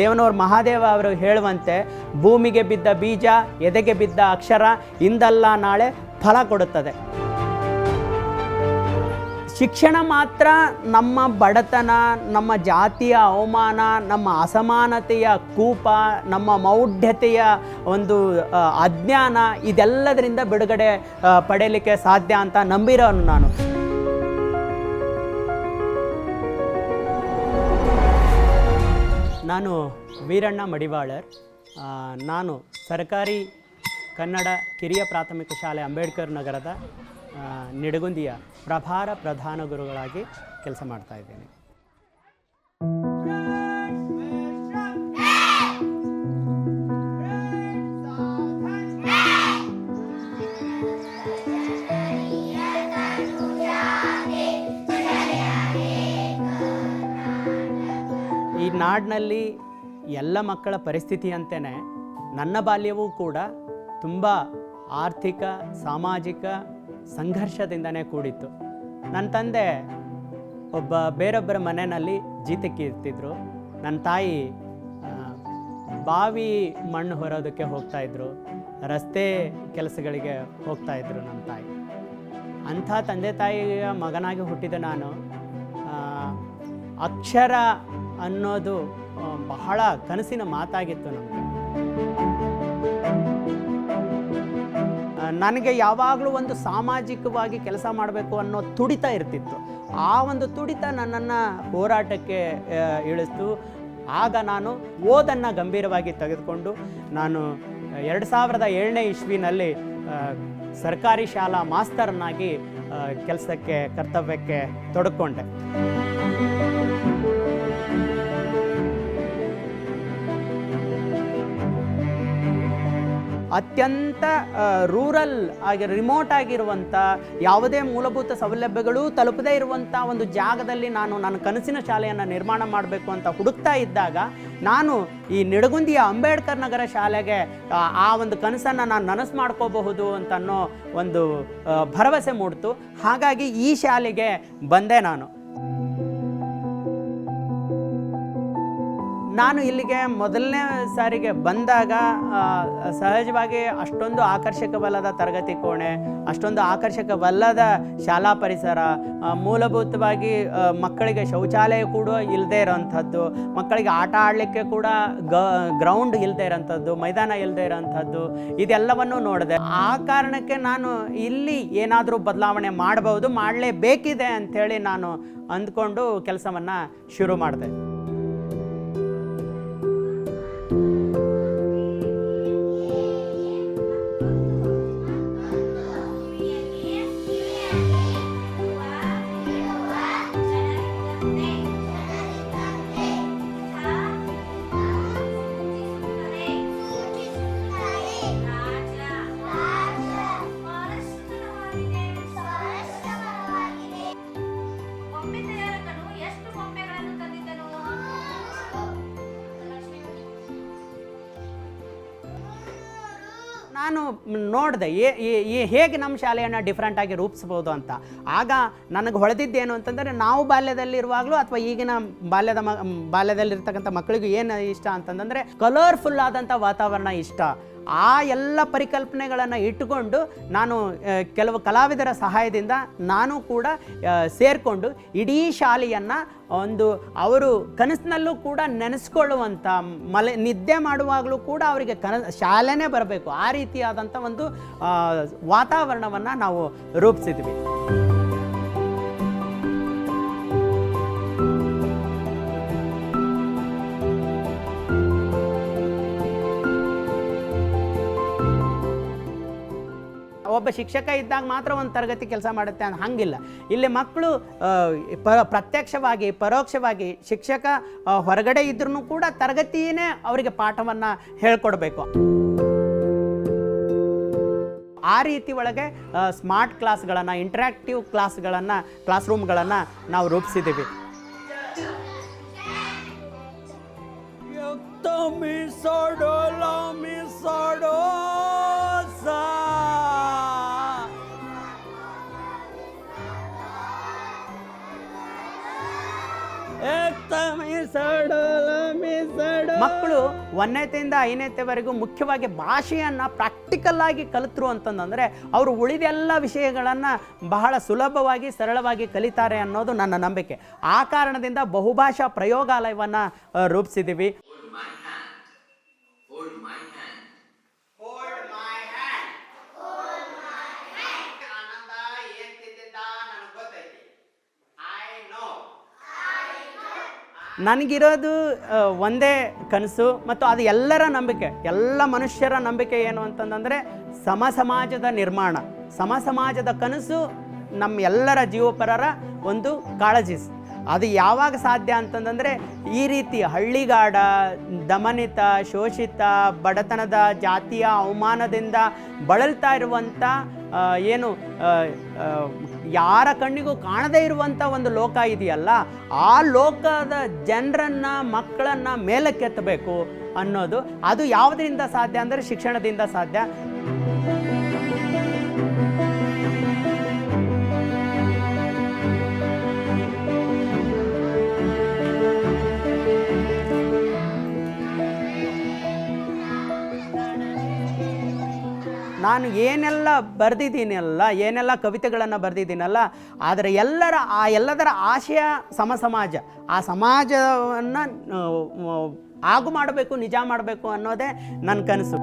ದೇವನವ್ರ ಮಹಾದೇವ ಅವರು ಹೇಳುವಂತೆ, ಭೂಮಿಗೆ ಬಿದ್ದ ಬೀಜ, ಎದೆಗೆ ಬಿದ್ದ ಅಕ್ಷರ, ಇಂದಲ್ಲ ನಾಳೆ ಫಲ ಕೊಡುತ್ತದೆ. ಶಿಕ್ಷಣ ಮಾತ್ರ ನಮ್ಮ ಬಡತನ, ನಮ್ಮ ಜಾತಿಯ ಅವಮಾನ, ನಮ್ಮ ಅಸಮಾನತೆಯ ಕೂಪ, ನಮ್ಮ ಮೌಢ್ಯತೆಯ ಒಂದು ಅಜ್ಞಾನ, ಇದೆಲ್ಲದರಿಂದ ಬಿಡುಗಡೆ ಪಡೆಯಲಿಕ್ಕೆ ಸಾಧ್ಯ ಅಂತ ನಂಬಿರೋನು ನಾನು. ನಾನು ವೀರಣ್ಣ ಮಡಿವಾಳರ್. ನಾನು ಸರ್ಕಾರಿ ಕನ್ನಡ ಕಿರಿಯ ಪ್ರಾಥಮಿಕ ಶಾಲೆ ಅಂಬೇಡ್ಕರ್ ನಗರದ ನಿಡಗುಂದಿಯ ಪ್ರಭಾರ ಪ್ರಧಾನ ಗುರುಗಳಾಗಿ ಕೆಲಸ ಮಾಡ್ತಾ ಇದ್ದೇನೆ. ನಾಡಿನಲ್ಲಿ ಎಲ್ಲ ಮಕ್ಕಳ ಪರಿಸ್ಥಿತಿಯಂತೆಯೇ ನನ್ನ ಬಾಲ್ಯವೂ ಕೂಡ ತುಂಬ ಆರ್ಥಿಕ, ಸಾಮಾಜಿಕ ಸಂಘರ್ಷದಿಂದನೇ ಕೂಡಿತ್ತು. ನನ್ನ ತಂದೆ ಒಬ್ಬ ಬೇರೊಬ್ಬರ ಮನೆಯಲ್ಲಿ ಜೀತಕ್ಕೆ ಇರ್ತಿದ್ರು ನನ್ನ ತಾಯಿ ಬಾವಿ ಮಣ್ಣು ಹೊರೋದಕ್ಕೆ ಹೋಗ್ತಾ ಇದ್ರು. ರಸ್ತೆ ಕೆಲಸಗಳಿಗೆ ಹೋಗ್ತಾ ಇದ್ರು ನನ್ನ ತಾಯಿ. ಅಂಥ ತಂದೆ ತಾಯಿಯ ಮಗನಾಗಿ ಹುಟ್ಟಿದ ನಾನು ಅಕ್ಷರ ಅನ್ನೋದು ಬಹಳ ಕನಸಿನ ಮಾತಾಗಿತ್ತು ನಮಗೆ. ನನಗೆ ಯಾವಾಗಲೂ ಒಂದು ಸಾಮಾಜಿಕವಾಗಿ ಕೆಲಸ ಮಾಡಬೇಕು ಅನ್ನೋ ತುಡಿತ ಇರ್ತಿತ್ತು. ಆ ಒಂದು ತುಡಿತ ನನ್ನನ್ನು ಹೋರಾಟಕ್ಕೆ ಇಳಿಸ್ತು. ಆಗ ನಾನು ಓದನ್ನು ಗಂಭೀರವಾಗಿ ತೆಗೆದುಕೊಂಡು, ನಾನು ಎರಡು ಸಾವಿರದ ಏಳನೇ ಇಸ್ವಿನಲ್ಲಿ ಸರ್ಕಾರಿ ಶಾಲಾ ಮಾಸ್ತರನ್ನಾಗಿ ಕೆಲಸಕ್ಕೆ, ಕರ್ತವ್ಯಕ್ಕೆ ತೊಡಕೊಂಡೆ. ಅತ್ಯಂತ ರೂರಲ್ ಆಗಿ ರಿಮೋಟ್ ಆಗಿರುವಂಥ ಯಾವುದೇ ಮೂಲಭೂತ ಸೌಲಭ್ಯಗಳು ತಲುಪದೇ ಇರುವಂಥ ಒಂದು ಜಾಗದಲ್ಲಿ ನಾನು ನನ್ನ ಕನಸಿನ ಶಾಲೆಯನ್ನು ನಿರ್ಮಾಣ ಮಾಡಬೇಕು ಅಂತ ಹುಡುಕ್ತಾ ಇದ್ದಾಗ ನಾನು ಈ ನಿಡಗುಂದಿಯ ಅಂಬೇಡ್ಕರ್ ನಗರ ಶಾಲೆಗೆ ಆ, ಒಂದು ಕನಸನ್ನು ನಾನು ನನಸು ಮಾಡ್ಕೋಬಹುದು ಅಂತ ಅನ್ನೋ ಒಂದು ಭರವಸೆ ಮೂಡ್ತು. ಹಾಗಾಗಿ ಈ ಶಾಲೆಗೆ ಬಂದೆ ನಾನು. ನಾನು ಇಲ್ಲಿಗೆ ಮೊದಲನೇ ಸಾರಿಗೆ ಬಂದಾಗ ಸಹಜವಾಗಿ ಅಷ್ಟೊಂದು ಆಕರ್ಷಕವಲ್ಲದ ತರಗತಿ ಕೋಣೆ, ಅಷ್ಟೊಂದು ಆಕರ್ಷಕವಲ್ಲದ ಶಾಲಾ ಪರಿಸರ ಮೂಲಭೂತವಾಗಿ ಮಕ್ಕಳಿಗೆ ಶೌಚಾಲಯ ಕೂಡ ಇಲ್ಲದೆ ಇರೋಂಥದ್ದು, ಮಕ್ಕಳಿಗೆ ಆಟ ಆಡಲಿಕ್ಕೆ ಕೂಡ ಗ ಗ್ರೌಂಡ್ ಇಲ್ಲದೆ ಇರೋಂಥದ್ದು, ಮೈದಾನ ಇಲ್ಲದೆ ಇರೋಂಥದ್ದು, ಇದೆಲ್ಲವನ್ನು ನೋಡಿದೆ. ಆ ಕಾರಣಕ್ಕೆ ನಾನು ಇಲ್ಲಿ ಏನಾದರೂ ಬದಲಾವಣೆ ಮಾಡಬಹುದು ಮಾಡಲೇಬೇಕಿದೆ ಅಂಥೇಳಿ ನಾನು ಅಂದ್ಕೊಂಡು ಕೆಲಸವನ್ನು ಶುರು ಮಾಡಿದೆ. ನಾನು ನೋಡಿದೆ ಹೇಗೆ ನಮ್ಮ ಶಾಲೆಯನ್ನು ಡಿಫ್ರೆಂಟಾಗಿ ರೂಪಿಸ್ಬೋದು ಅಂತ. ಆಗ ನನಗೆ ಹೊಳೆದಿದ್ದೇನು ಅಂತಂದರೆ, ನಾವು ಬಾಲ್ಯದಲ್ಲಿರುವಾಗಲೂ ಅಥವಾ ಈಗಿನ ಬಾಲ್ಯದ ಮ, ಬಾಲ್ಯದಲ್ಲಿರ್ತಕ್ಕಂಥ ಮಕ್ಕಳಿಗೂ ಏನು ಇಷ್ಟ ಅಂತಂದರೆ ಕಲರ್ಫುಲ್ ಆದಂಥ ವಾತಾವರಣ ಇಷ್ಟ. ಆ ಎಲ್ಲ ಪರಿಕಲ್ಪನೆಗಳನ್ನು ಇಟ್ಟುಕೊಂಡು ನಾನು ಕೆಲವು ಕಲಾವಿದರ ಸಹಾಯದಿಂದ ನಾನು ಕೂಡ ಸೇರಿಕೊಂಡು ಇಡೀ ಶಾಲೆಯನ್ನು ಒಂದು ಅವರು ಕನಸಿನಲ್ಲೂ ಕೂಡ ನೆನೆಸ್ಕೊಳ್ಳುವಂಥ ಮಲೆ, ನಿದ್ದೆ ಮಾಡುವಾಗಲೂ ಕೂಡ ಅವರಿಗೆ ಕನ ಶಾಲೆನೇ ಬರಬೇಕು. ಆ ರೀತಿಯಾದಂಥ ಒಂದು ವಾತಾವರಣವನ್ನು ನಾವು ರೂಪಿಸಿದ್ವಿ. ಒಬ್ಬ ಶಿಕ್ಷಕ ಇದ್ದಾಗ ಮಾತ್ರ ಒಂದು ತರಗತಿ ಕೆಲಸ ಮಾಡುತ್ತೆ ಅಂತ ಹಂಗಿಲ್ಲ. ಇಲ್ಲಿ ಮಕ್ಕಳು ಪ, ಪ್ರತ್ಯಕ್ಷವಾಗಿ, ಪರೋಕ್ಷವಾಗಿ ಶಿಕ್ಷಕ ಹೊರಗಡೆ ಇದ್ರೂ ಕೂಡ ತರಗತಿಯೇ ಅವರಿಗೆ ಪಾಠವನ್ನು ಹೇಳ್ಕೊಡ್ಬೇಕು. ಆ ರೀತಿ ಒಳಗೆ ಸ್ಮಾರ್ಟ್ ಕ್ಲಾಸ್ಗಳನ್ನು ಇಂಟ್ರ್ಯಾಕ್ಟಿವ್ ಕ್ಲಾಸ್ಗಳನ್ನು, ಕ್ಲಾಸ್ ರೂಮ್ಗಳನ್ನು ನಾವು ರೂಪಿಸಿದ್ದೀವಿ. ಸೋಡೋ ಮಕ್ಕಳು ಒಂದನೇತೆಯಿಂದ ಐದನೇತೆವರೆಗೂ ಮುಖ್ಯವಾಗಿ ಭಾಷೆಯನ್ನು ಪ್ರಾಕ್ಟಿಕಲ್ ಆಗಿ ಕಲಿತರು ಅಂತಂದರೆ ಅವರು ಉಳಿದೆಲ್ಲ ವಿಷಯಗಳನ್ನು ಬಹಳ ಸುಲಭವಾಗಿ, ಸರಳವಾಗಿ ಕಲಿತಾರೆ ಅನ್ನೋದು ನನ್ನ ನಂಬಿಕೆ. ಆ ಕಾರಣದಿಂದ ಬಹುಭಾಷಾ ಪ್ರಯೋಗಾಲಯವನ್ನು ರೂಪಿಸಿದ್ದೀವಿ ನನಗಿರೋದು ಒಂದೇ ಕನಸು ಮತ್ತು ಅದು ಎಲ್ಲರ ನಂಬಿಕೆ. ಎಲ್ಲ ಮನುಷ್ಯರ ನಂಬಿಕೆ ಏನು ಅಂತಂದರೆ ಸಮ ಸಮಾಜದ ನಿರ್ಮಾಣ. ಸಮ ಸಮಾಜದ ಕನಸು ನಮ್ಮ ಎಲ್ಲರ ಜೀವಪರರ ಒಂದು ಕಾಳಜಿ. ಅದು ಯಾವಾಗ ಸಾಧ್ಯ ಅಂತಂದರೆ ಈ ರೀತಿ ಹಳ್ಳಿಗಾಡ, ದಮನಿತ, ಶೋಷಿತ, ಬಡತನದ ಜಾತಿಯ ಅವಮಾನದಿಂದ ಬಳಲ್ತಾ ಇರುವಂಥ ಏನು ಯಾರ ಕಣ್ಣಿಗೂ ಕಾಣದೇ ಇರುವಂಥ ಒಂದು ಲೋಕ ಇದೆಯಲ್ಲ, ಆ ಲೋಕದ ಜನರನ್ನು, ಮಕ್ಕಳನ್ನು ಮೇಲಕ್ಕೆತ್ತಬೇಕು ಅನ್ನೋದು, ಅದು ಯಾವುದರಿಂದ ಸಾಧ್ಯ ಅಂದರೆ ಶಿಕ್ಷಣದಿಂದ ಸಾಧ್ಯ? ನಾನು ಏನೆಲ್ಲ ಬರೆದಿದ್ದೀನಲ್ಲ ಏನೆಲ್ಲ ಕವಿತೆಗಳನ್ನು ಬರೆದಿದ್ದೀನಲ್ಲ ಆದರೆ ಎಲ್ಲರ ಆ ಎಲ್ಲದರ ಆಶಯ ಸಮ ಸಮಾಜ ಆ ಸಮಾಜವನ್ನು ಆಗು ಮಾಡಬೇಕು ನಿಜ ಮಾಡಬೇಕು ಅನ್ನೋದೇ ನನ್ನ ಕನಸು